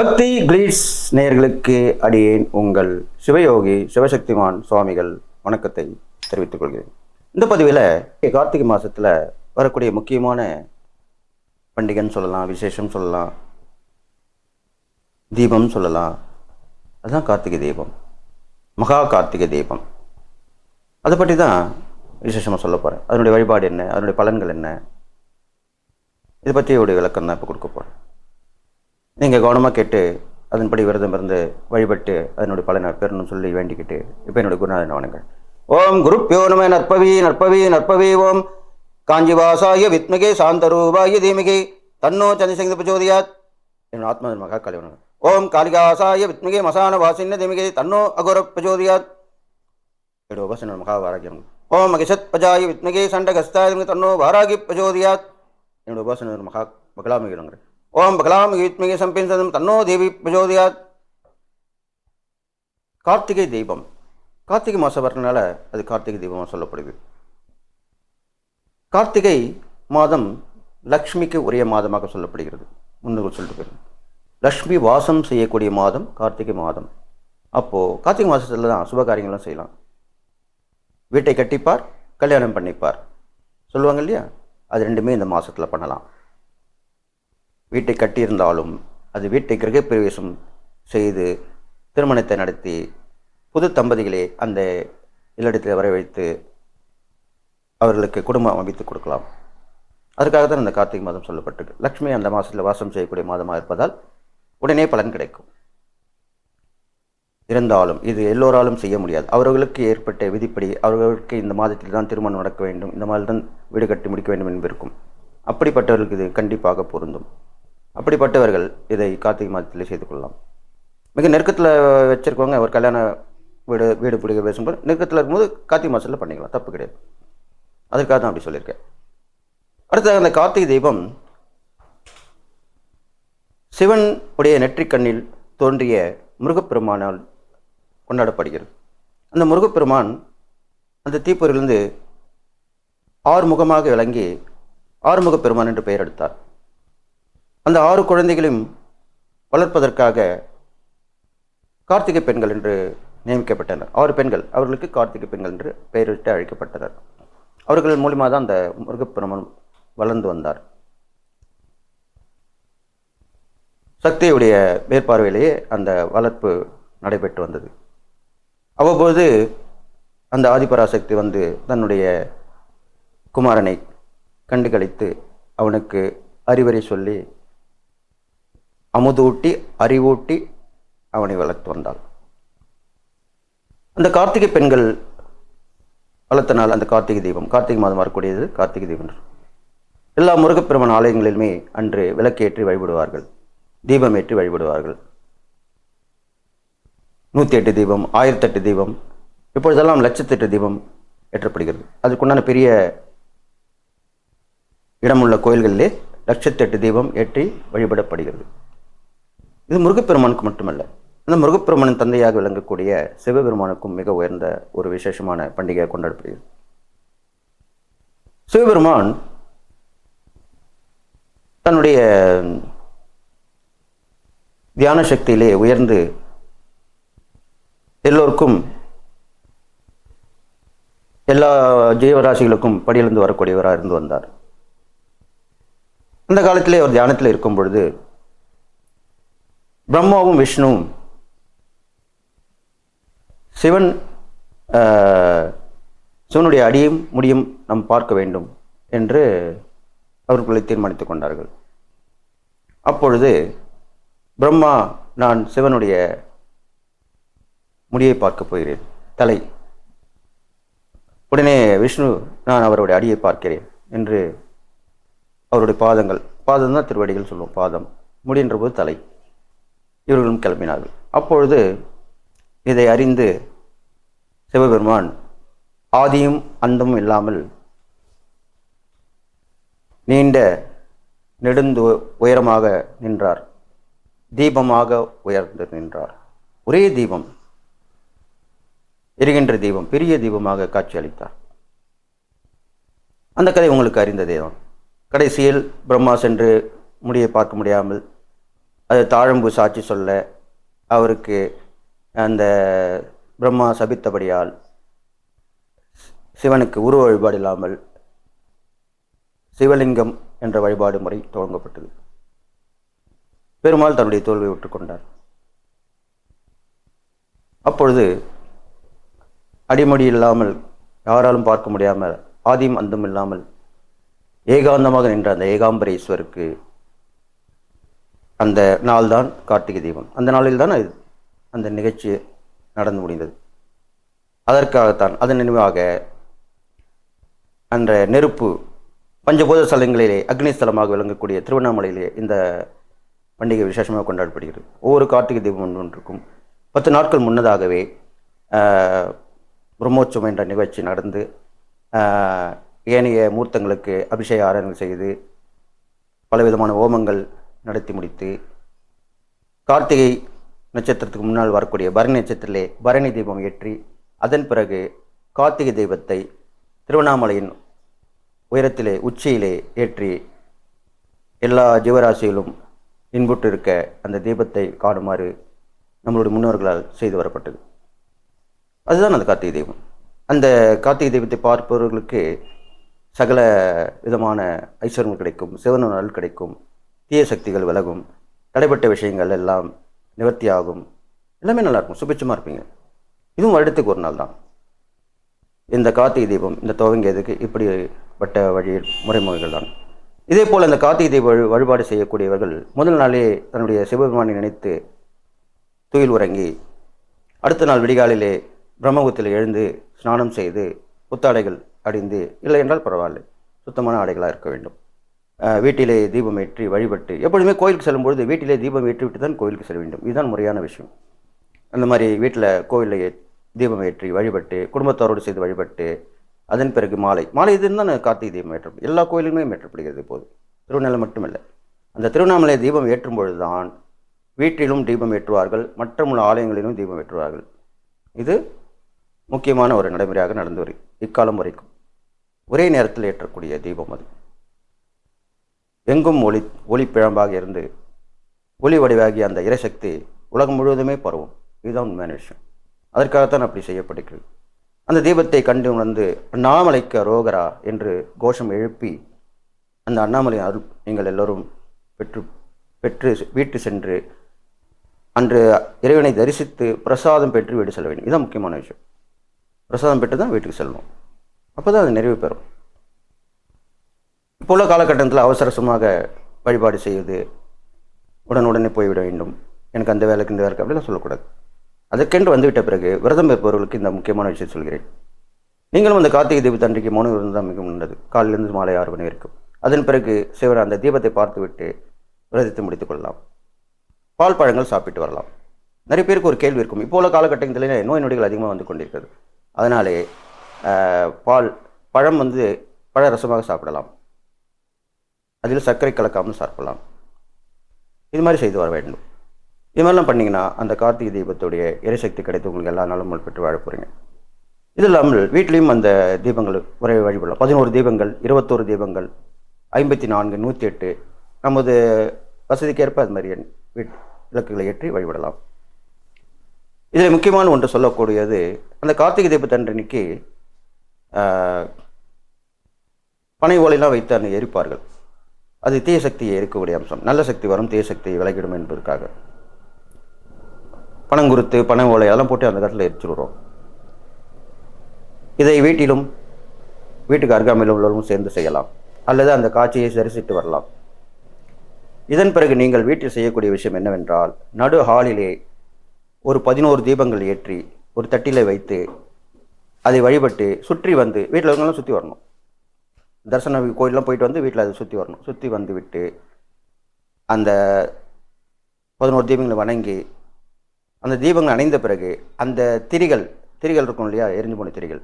பக்தி கிளீட்ஸ் நேயர்களுக்கு அடியேன் உங்கள் சிவயோகி சிவசக்திமான் சுவாமிகள் வணக்கத்தை தெரிவித்துக் கொள்கிறேன். இந்த பதிவில் கார்த்திகை மாதத்தில் வரக்கூடிய முக்கியமான பண்டிகைன்னு சொல்லலாம் விசேஷம் சொல்லலாம் தீபம் சொல்லலாம். அதுதான் கார்த்திகை தீபம். மகா கார்த்திகை தீபம். அதை பற்றி தான் விசேஷமாக சொல்ல போகிறேன் அதனுடைய வழிபாடு என்ன? அதனுடைய பலன்கள் என்ன? இதை பற்றி ஒரு விளக்கம் தான் இப்போ கொடுக்க போகிறேன் நீங்கள் கவனமாக கேட்டு அதன்படி விரதம் இருந்து வழிபட்டு அதனுடைய பலனை பெறணும்னு சொல்லி வேண்டிக்கிட்டு இப்போ என்னுடைய குருநாதன் வணங்கள் ஓம் குருப்பியோ நம நற்பவி நற்பவி நற்பவி ஓம். காஞ்சிவாசாய வித்மகே சாந்தரூபாய தீமிகே. தன்னோ சந்திரசங்க பிரச்சோதியாத். என்னோட ஆத்மா மகா கலைவன் ஓம் காளிகாசாய வித்மகே மசான வாசின்ன தீமிகே. தன்னோ அகோர பிரச்சோதியாத். என்னோட உபசன மகா வாராகியம். ஓம் மகிஷத் பஜாய வித்மகே சண்டகஸ்தாய தன்னோ வாராகி பிரச்சோதியாத். என்னோட உபாசன மகா பகலாமிகை ஓம் பகலாம் வித்மகே சம்பின்சதம் தன்னோ தேவி பிரச்சோதியாத். கார்த்திகை தீபம். கார்த்திகை மாதம் வரனால அது கார்த்திகை தீபமாக சொல்லப்படுது. கார்த்திகை மாதம் லக்ஷ்மிக்கு உரிய மாதமாக சொல்லப்படுகிறது. முன்னுகள் சொல்லிட்டு லக்ஷ்மி வாசம் செய்யக்கூடிய மாதம் கார்த்திகை மாதம். அப்போது கார்த்திகை மாதத்தில் தான் சுபகாரியங்களும் செய்யலாம். வீட்டை கட்டிப்பார் கல்யாணம் பண்ணிப்பார். சொல்லுவாங்க இல்லையா? அது ரெண்டுமே இந்த மாதத்தில் பண்ணலாம். வீட்டை கட்டியிருந்தாலும் அது வீட்டை கிரகப்பிரவேசம் செய்து திருமணத்தை நடத்தி புது தம்பதிகளை அந்த இல்லடத்தில் வரவழைத்து அவர்களுக்கு குடும்பம் அமைத்து கொடுக்கலாம். அதுக்காக தான் இந்த கார்த்திகை மாதம் சொல்லப்பட்டிருக்கு. லக்ஷ்மி அந்த மாதத்தில் வாசம் செய்யக்கூடிய மாதமாக இருப்பதால் உடனே பலன் கிடைக்கும். இருந்தாலும் இது எல்லோராலும் செய்ய முடியாது. அவர்களுக்கு ஏற்பட்ட விதிப்படி அவர்களுக்கு இந்த மாதத்தில் தான் திருமணம் நடக்க வேண்டும். இந்த மாதிரி தான் வீடு கட்டி முடிக்க வேண்டும் என்பிருக்கும். அப்படிப்பட்டவர்களுக்கு இது கண்டிப்பாக பொருந்தும். அப்படிப்பட்டவர்கள் இதை கார்த்திகை மாதத்தில் செய்து கொள்ளலாம். மிக நெருக்கத்தில் வச்சுருக்கவங்க ஒரு கல்யாண வீடு வீடு பிடிக்க பேசும்போது நெருக்கத்தில் இருக்கும்போது கார்த்திகை மாதத்தில் பண்ணிக்கலாம் தப்பு கிடையாது. அதற்காக தான் அப்படி சொல்லியிருக்கேன். அடுத்தது அந்த கார்த்திகை தீபம் சிவன் உடைய நெற்றிக்கண்ணில் தோன்றிய முருகப்பெருமானால் கொண்டாடப்படுகிறது. அந்த முருகப்பெருமான் அந்த தீப்பூரிலிருந்து ஆறுமுகமாக விளங்கி ஆறுமுகப் பெருமான் என்று பெயர் எடுத்தார். அந்த ஆறு குழந்தைகளையும் வளர்ப்பதற்காக கார்த்திகை பெண்கள் என்று நியமிக்கப்பட்டனர். ஆறு பெண்கள். அவர்களுக்கு கார்த்திகை பெண்கள் என்று பெயரிட்டு அழைக்கப்பட்டனர். அவர்கள் மூலியமாக தான் அந்த முருகப்பெருமன் வளர்ந்து வந்தார். சக்தியுடைய மேற்பார்வையிலேயே அந்த வளர்ப்பு நடைபெற்று வந்தது. அவ்வப்போது அந்த ஆதிபராசக்தி வந்து தன்னுடைய குமாரனை கண்டுகளித்து அவனுக்கு அறிவுரை சொல்லி அமுதூட்டி அறிவூட்டி அவனை வளர்த்து வந்தாள் அந்த கார்த்திகை பெண்கள் வளர்த்த நாள் அந்த கார்த்திகை தீபம். கார்த்திகை மாதம் வரக்கூடியது கார்த்திகை தீபம் எல்லா முருகப்பெருமான் ஆலயங்களிலுமே அன்று விளக்கேற்றி வழிபடுவார்கள். தீபம் ஏற்றி வழிபடுவார்கள். நூற்றி எட்டு தீபம் ஆயிரத்தெட்டு தீபம் இப்பொழுதெல்லாம் லட்சத்தெட்டு தீபம் ஏற்றப்படுகிறது. அதுக்குண்டான பெரிய இடமுள்ள கோயில்களிலே லட்சத்தெட்டு தீபம் ஏற்றி வழிபடப்படுகிறது. இது முருகப்பெருமானுக்கு மட்டுமல்ல இந்த முருகப்பெருமானின் தந்தையாக விளங்கக்கூடிய சிவபெருமானுக்கும் மிக உயர்ந்த ஒரு விசேஷமான பண்டிகை கொண்டாடப்படுகிறது. சிவபெருமான் தன்னுடைய தியான சக்தியிலே உயர்ந்து எல்லோருக்கும் எல்லா ஜீவராசிகளுக்கும் படியிலிருந்து வரக்கூடியவராக இருந்து வந்தார். அந்த காலத்திலே அவர் தியானத்தில் இருக்கும் பொழுது பிரம்மாவும் விஷ்ணுவும். சிவன் சிவனுடைய அடியும் முடியும் நாம் பார்க்க வேண்டும் என்று அவர்களை தீர்மானித்துக் கொண்டார்கள். அப்பொழுது பிரம்மா நான் சிவனுடைய முடியை பார்க்க போகிறேன் தலை. உடனே விஷ்ணு நான் அவருடைய அடியை பார்க்கிறேன் என்று அவருடைய பாதங்கள் பாதம் தான் திருவடிகள் சொல்லுவோம் பாதம். முடின்ற போது தலை. இவர்களும் கிளம்பினார்கள். அப்பொழுது இதை அறிந்து சிவபெருமான் ஆதியும் அந்தமும் இல்லாமல் நீண்ட நெடுந்து உயரமாக நின்றார். தீபமாக உயர்ந்து நின்றார். ஒரே தீபம் எரிகின்ற தீபம் பெரிய தீபமாக காட்சி அளித்தார். அந்த கதை உங்களுக்கு அறிந்ததே தான் கடைசியில் பிரம்மா சென்று முடியை பார்க்க முடியாமல் அது தாழம்பு சாட்சி சொல்ல அவருக்கு அந்த பிரம்மா சபித்தபடியால் சிவனுக்கு உருவ வழிபாடு இல்லாமல் சிவலிங்கம் என்ற வழிபாடு முறை துவங்கப்பட்டது. பெருமாள் தன்னுடைய தோல்வியை விட்டுக்கொண்டார் அப்பொழுது அடிமடி இல்லாமல் யாராலும் பார்க்க முடியாமல் ஆதியும் அந்தம் இல்லாமல் ஏகாந்தமாக நின்ற அந்த ஏகாம்பரேஸ்வருக்கு அந்த நாள்தான் கார்த்திகை தீபம். அந்த நாளில் தான் அது அந்த நிகழ்ச்சி நடந்து முடிந்தது. அதற்காகத்தான் அதன் நினைவாக அந்த நெருப்பு பஞ்சபூத ஸ்தலங்களிலே அக்னி ஸ்தலமாக விளங்கக்கூடிய திருவண்ணாமலையிலே இந்த பண்டிகை விசேஷமாக கொண்டாடப்படுகிறது. ஒவ்வொரு கார்த்திகை தீபம் ஒன்று ஒன்றுக்கும் பத்து நாட்கள் முன்னதாகவே பிரம்மோற்சவம் என்ற நிகழ்ச்சி நடந்து ஏனைய மூர்த்தங்களுக்கு அபிஷேக ஆராதனை செய்து பலவிதமான ஹோமங்கள் நடத்தி முடித்து கார்த்திகை நட்சத்திரத்துக்கு முன்னால் வரக்கூடிய பரணி நட்சத்திரத்திலே பரணி தீபம் ஏற்றி அதன் பிறகு கார்த்திகை தெய்வத்தை திருவண்ணாமலையின் உயரத்திலே உச்சியிலே ஏற்றி எல்லா ஜீவராசியிலும் இன்புட்டு இருக்க அந்த தீபத்தை காணுமாறு நம்மளுடைய முன்னோர்களால் செய்து வரப்பட்டது. அதுதான் அந்த கார்த்திகை தெய்வம் அந்த கார்த்திகை தெய்வத்தை பார்ப்பவர்களுக்கு சகல விதமான ஐஸ்வர்யம் கிடைக்கும் சிவன நல் கிடைக்கும். தீய சக்திகள் விலகும் தடைப்பட்ட விஷயங்கள் எல்லாம் நிவர்த்தி ஆகும் எல்லாமே நல்லாயிருக்கும் சுபிச்சமாக இருப்பீங்க. இதுவும் வருடத்துக்கு ஒரு நாள் தான். இந்த கார்த்திகை தீபம் இந்த துவங்கியதுக்கு இப்படி பட்ட வழியில் முறைமுறைகள் தான். இதே போல் இந்த கார்த்திகை தீப வழிபாடு செய்யக்கூடியவர்கள் முதல் நாளே தன்னுடைய சிவபெருமானை நினைத்து துயில் உறங்கி அடுத்த நாள் விடிகாலிலே பிரம்மபுத்தில் எழுந்து ஸ்நானம் செய்து புத்தாடைகள் அடிந்து இல்லை என்றால் பரவாயில்லை. சுத்தமான ஆடைகளாக இருக்க வேண்டும். வீட்டிலே தீபம் ஏற்றி வழிபட்டு எப்பொழுதுமே கோயிலுக்கு செல்லும்பொழுது வீட்டிலே தீபம் ஏற்றி விட்டு தான் கோயிலுக்கு செல்ல வேண்டும். இதுதான் முறையான விஷயம். அந்த மாதிரி வீட்டில் கோயிலில் தீபம் ஏற்றி வழிபட்டு குடும்பத்தாரோடு செய்து வழிபட்டு அதன் பிறகு மாலை. மாலை இதுன்னு தான் கார்த்திகை தீபம் ஏற்றப்படும் எல்லா கோயிலுமே ஏற்றப்படுகிறது இப்போது. திருவண்ணாமலை மட்டுமில்லை. அந்த திருவண்ணாமலை தீபம் ஏற்றும் பொழுதுதான் வீட்டிலும் தீபம் ஏற்றுவார்கள் மற்றமுள்ள ஆலயங்களிலும் தீபம் ஏற்றுவார்கள். இது முக்கியமான ஒரு நடைமுறையாக நடந்து வரும் இக்காலம் வரைக்கும். ஒரே நேரத்தில் ஏற்றக்கூடிய தீபம் அது. எங்கும் ஒளி ஒளிப்பிழம்பாக இருந்து ஒளி வடிவாகிய அந்த இறைசக்தி உலகம் முழுவதுமே பரவும். இதுதான் உண்மையான விஷயம். அதற்காகத்தான் அப்படி செய்யப்படுகிறது. அந்த தீபத்தை கண்டு உணர்ந்து அண்ணாமலைக்கு அரோகரா என்று கோஷம் எழுப்பி அந்த அண்ணாமலை அருள் நீங்கள் எல்லோரும் பெற்று பெற்று வீட்டு சென்று அன்று இறைவனை தரிசித்து பிரசாதம் பெற்று வீடு செல்ல வேண்டும். இதுதான் முக்கியமான விஷயம். பிரசாதம் பெற்று தான் வீட்டுக்கு செல்லணும். அப்போ தான் அது நிறைவு பெறும். இப்போ உள்ள காலகட்டத்தில் அவசரசமாக வழிபாடு செய்வது உடனுடனே போய்விட வேண்டும். எனக்கு அந்த வேலைக்கு இந்த வேலைக்கு அப்படிலாம் சொல்லக்கூடாது. அதற்கென்று வந்துவிட்ட பிறகு விரதம் இருப்பவர்களுக்கு இந்த முக்கியமான விஷயம் சொல்கிறேன். நீங்களும் அந்த கார்த்திகை தீபத்தன்றைக்கு மௌன விரதம் தான் மிகவும் நல்லது. காலிலிருந்து மாலை ஆறு மணி வரைக்கும். அதன் பிறகு சிவன் அந்த தீபத்தை பார்த்துவிட்டு விரதத்தை முடித்துக் கொள்ளலாம். பால் பழங்கள் சாப்பிட்டு வரலாம். நிறைய பேருக்கு ஒரு கேள்வி இருக்கும். இப்போ உள்ள காலகட்டத்தில் நோய் நொடிகள் அதிகமாக வந்து கொண்டிருக்கிறது. அதனாலே பால் பழம் வந்து பழ ரசமாக சாப்பிடலாம். அதில் சர்க்கரை கலக்காமல் சாப்பிடலாம். இது மாதிரி செய்து வர வேண்டும். இது மாதிரிலாம் பண்ணிங்கன்னா அந்த கார்த்திகை தீபத்துடைய எரிசக்தி கிடைத்து உங்களுக்கு எல்லா நாளும் பெற்று வாழ போகிறீங்க இது இல்லாமல் வீட்லேயும் அந்த தீபங்கள் ஒரே வழிபடலாம். பதினோரு தீபங்கள் இருபத்தோரு தீபங்கள் ஐம்பத்தி நான்கு நூற்றி எட்டு. நமது வசதிக்கேற்ப அது மாதிரி வீட் விளக்குகளை ஏற்றி வழிபடலாம். இதில் முக்கியமான ஒன்று சொல்லக்கூடியது அந்த கார்த்திகை தீபத்தன்றன்னைக்கு பனை ஓலையெல்லாம் வைத்து அந்த எரிப்பார்கள். அது தீய சக்தியை எரிக்கக்கூடிய அம்சம். நல்ல சக்தி வரும் தீய சக்தியை விலகிடும் என்பதற்காக. கொடுத்து பனை ஓலை அதெல்லாம் போட்டு அந்த காலத்தில் எரிச்சுடுறோம். இதை வீட்டிலும் வீட்டுக்கு அருகாமையில் உள்ளவரும் சேர்ந்து செய்யலாம். அல்லது அந்த காட்சியை சரிசிட்டு வரலாம். இதன் பிறகு நீங்கள் வீட்டில் செய்யக்கூடிய விஷயம் என்னவென்றால் நடு ஹாலிலே ஒரு பதினோரு தீபங்கள் ஏற்றி ஒரு தட்டியில் வைத்து அதை வழிபட்டு சுற்றி வந்து வீட்டில் இருக்கவங்களாம் சுற்றி வரணும். தரிசன கோயிலெலாம் போயிட்டு வந்து வீட்டில் அதை சுற்றி வரணும். சுற்றி வந்து விட்டு அந்த பதினோரு தீபங்களை வணங்கி அந்த தீபங்கள் அணைந்த பிறகு அந்த திரிகள் திரிகள் இருக்கும் இல்லையா எரிஞ்சு போன திரிகள்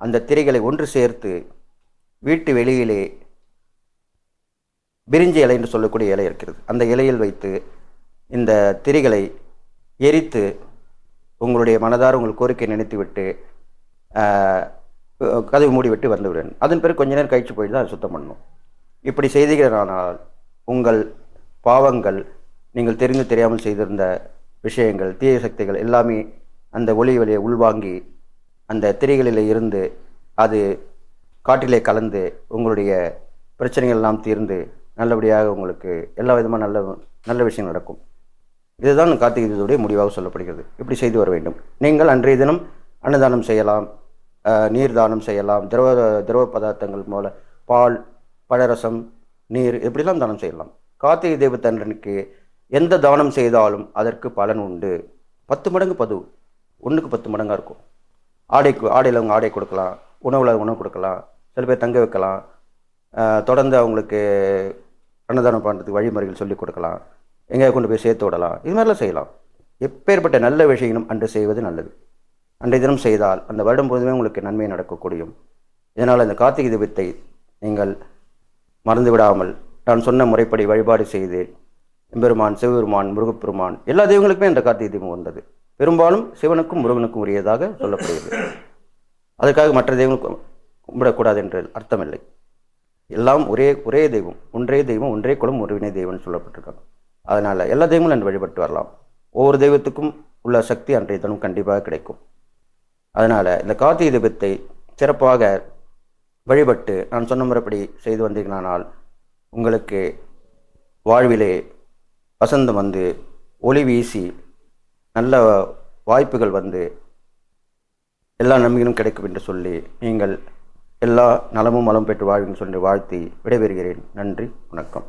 அந்த திரிகளை ஒன்று சேர்த்து வீட்டு வெளியிலே பிரிஞ்சி இலை என்று சொல்லக்கூடிய இலை இருக்கிறது. அந்த இலையில் வைத்து இந்த திரிகளை எரித்து உங்களுடைய மனதார உங்கள் கோரிக்கை நினைத்துவிட்டு கதவு மூடி மூடிவிட்டு வந்து விடுவேன் அதன் பிறகு கொஞ்ச நேரம் கழிச்சு போய் தான் சுத்தம் பண்ணணும். இப்படி செய்தீர்களானால் உங்கள் பாவங்கள் நீங்கள் தெரிந்து தெரியாமல் செய்திருந்த விஷயங்கள் தீய சக்திகள் எல்லாமே அந்த ஒளி வழியை உள்வாங்கி அந்த திரைகளில் இருந்து அது காட்டிலே கலந்து உங்களுடைய பிரச்சனைகள் எல்லாம் தீர்ந்து நல்லபடியாக உங்களுக்கு எல்லா விதமான நல்ல நல்ல விஷயம் நடக்கும். இதுதான் கார்த்திகை தீபத்துடைய முடிவாக சொல்லப்படுகிறது. இப்படி செய்து வர வேண்டும். நீங்கள் அன்றைய தினம் அன்னதானம் செய்யலாம். நீர் தானம் செய்யலாம். திரவ திரவ பதார்த்தங்கள் போல பால் பழரசம் நீர் இப்படிலாம் தானம் செய்யலாம். கார்த்திகை தீபத்தன்றனுக்கு எந்த தானம் செய்தாலும் அதற்கு பலன் உண்டு. பத்து மடங்கு பது ஒன்றுக்கு பத்து மடங்காக இருக்கும். ஆடைக்கு ஆடையில் அவங்க ஆடை கொடுக்கலாம் உணவில் உணவு கொடுக்கலாம் சில பேர் தங்க வைக்கலாம். தொடர்ந்து அவங்களுக்கு அன்னதானம் பண்ணுறதுக்கு வழிமுறைகள் சொல்லிக் கொடுக்கலாம். எங்கேயா கொண்டு போய் சேர்த்து விடலாம். இது மாதிரிலாம் செய்யலாம். எப்பேற்பட்ட நல்ல விஷயங்களும் அன்று செய்வது நல்லது. அன்றைய தினம் செய்தால் அந்த வருடம் பொழுதுமே உங்களுக்கு நன்மை நடக்கக்கூடியும். இதனால் அந்த கார்த்திகை தீபத்தை நீங்கள் மறந்து விடாமல் நான் சொன்ன முறைப்படி வழிபாடு செய்து எம்பெருமான் சிவபெருமான் முருகப்பெருமான் எல்லா தெய்வங்களுக்குமே இந்த கார்த்திகை தீபம் வந்தது. பெரும்பாலும் சிவனுக்கும் முருகனுக்கும் உரியதாக சொல்லப்படுகிறது. அதுக்காக மற்ற தெய்வங்களுக்கும் கும்பிடக்கூடாது என்று அர்த்தமில்லை. எல்லாம் ஒரே ஒரே தெய்வம் ஒன்றே தெய்வம் ஒன்றே குலம் ஒருவினை தெய்வம்னு சொல்லப்பட்டிருக்காங்க. அதனால் எல்லா தெய்வங்களும் அன்று வழிபட்டு வரலாம். ஒவ்வொரு தெய்வத்துக்கும் உள்ள சக்தி அன்றைய தினம் கண்டிப்பாக கிடைக்கும். அதனால் இந்த கார்த்திகை தீபத்தை சிறப்பாக வழிபட்டு நான் சொன்ன முறைப்படி செய்து வந்தீங்களானால் உங்களுக்கு வாழ்விலே வசந்தம் வந்து ஒளி வீசி நல்ல வாய்ப்புகள் வந்து எல்லா நன்மைகளும் கிடைக்கும் என்று சொல்லி நீங்கள் எல்லா நலமும் வளம் பெற்று வாழ்வுன்னு சொல்லி வாழ்த்தி விடைபெறுகிறேன். நன்றி வணக்கம்.